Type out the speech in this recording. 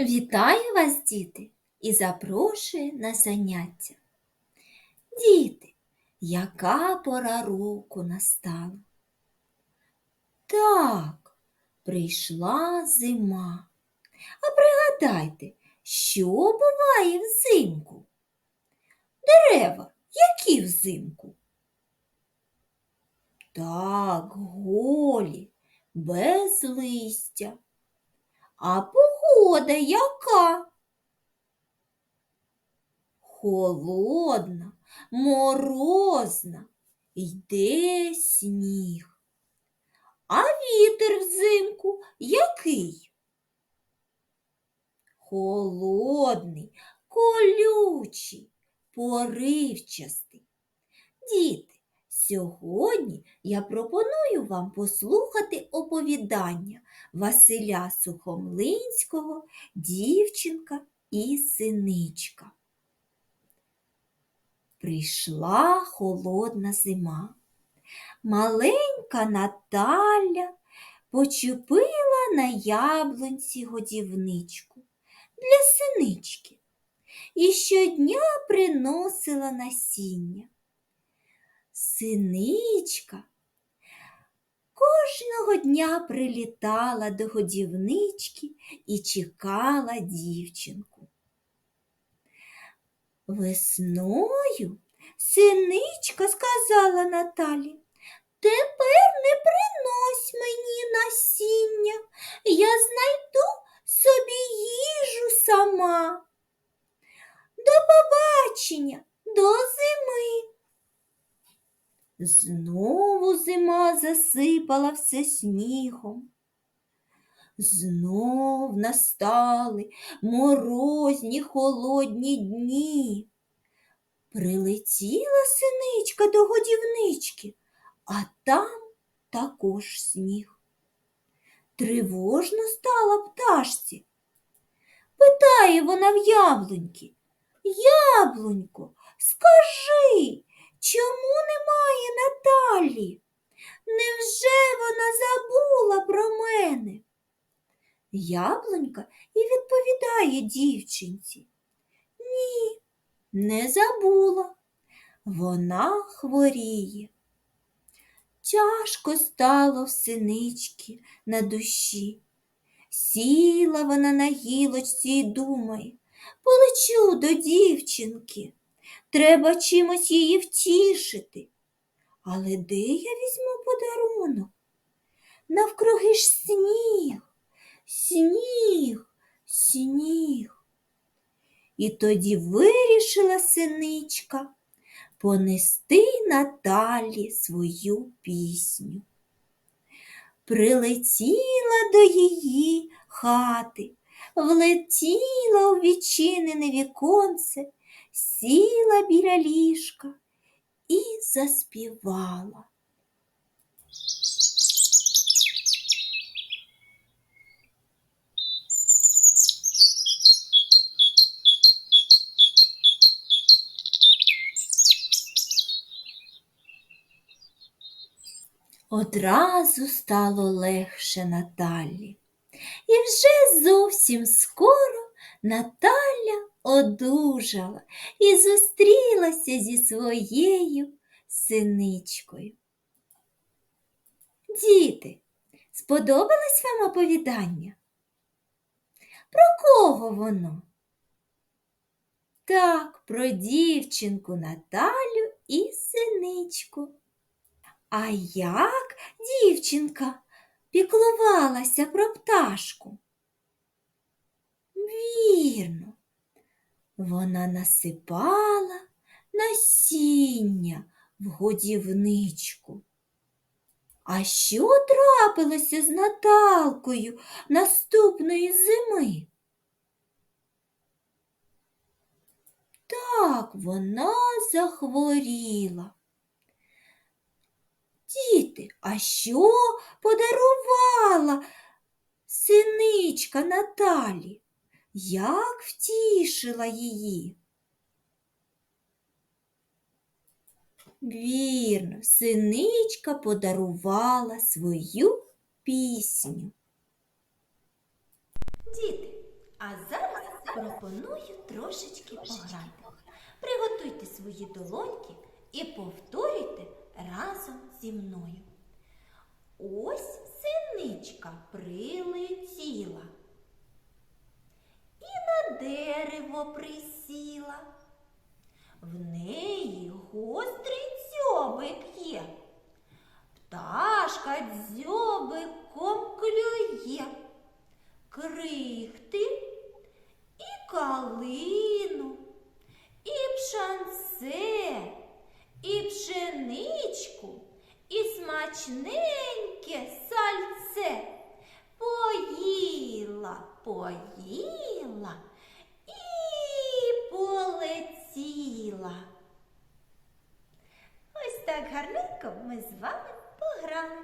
Вітаю вас, діти, і запрошую на заняття. Діти, яка пора року настала? Так, прийшла зима. А пригадайте, що буває взимку? Дерева, які взимку? Так, голі, без листя. А погода яка? Холодна, морозна, йде сніг. А вітер взимку який? Холодний, колючий, поривчастий. Діти, сьогодні я пропоную вам послухати оповідання Василя Сухомлинського, дівчинка і синичка. Прийшла холодна зима. Маленька Наталя почепила на яблунці годівничку для синички і щодня приносила насіння. Синичка кожного дня прилітала до годівнички і чекала дівчинку. Весною синичка сказала Наталі, тепер не принось мені насіння, я знайду собі їжу сама. До побачення, до зими. Знову зима засипала все снігом. Знов настали морозні холодні дні. Прилетіла синичка до годівнички, а там також сніг. Тривожно стала пташці. Питає вона в яблуньки. Яблунько, скажи, чому немає Наталі? Невже вона забула про мене? Яблунька і відповідає дівчинці. Ні, не забула. Вона хворіє. Тяжко стало в синички на душі. Сіла вона на гілочці і думає, полечу до дівчинки. Треба чимось її втішити. Але де я візьму подарунок? Навкруги ж сніг, сніг, сніг. І тоді вирішила синичка понести Наталі свою пісню. Прилетіла до її хати, влетіла у відчинене віконце, сіла біля ліжка і заспівала. Одразу стало легше Наталі. І вже зовсім скоро Наталя одужала і зустрілася зі своєю синичкою. Діти, сподобалось вам оповідання? Про кого воно? Так, про дівчинку Наталю і синичку. А як дівчинка піклувалася про пташку? Вірно, вона насипала насіння в годівничку. А що трапилося з Наталкою наступної зими? Так, вона захворіла. Діти, а що подарувала синичка Наталі? Як втішила її? Вірно, синичка подарувала свою пісню. Діти, а зараз пропоную трошечки пограти. Приготуйте свої долоньки і повторюйте разом зі мною. Ось синичка прилетіла і на дерево присіла. В неї гострий дзьобик є. Пташка дзьобиком клює, крихти і калину, і пшанце, і пшеничку, і смачненьке сальце. Поїла, поїла сіла. Ось так гарненько ми з вами пограли.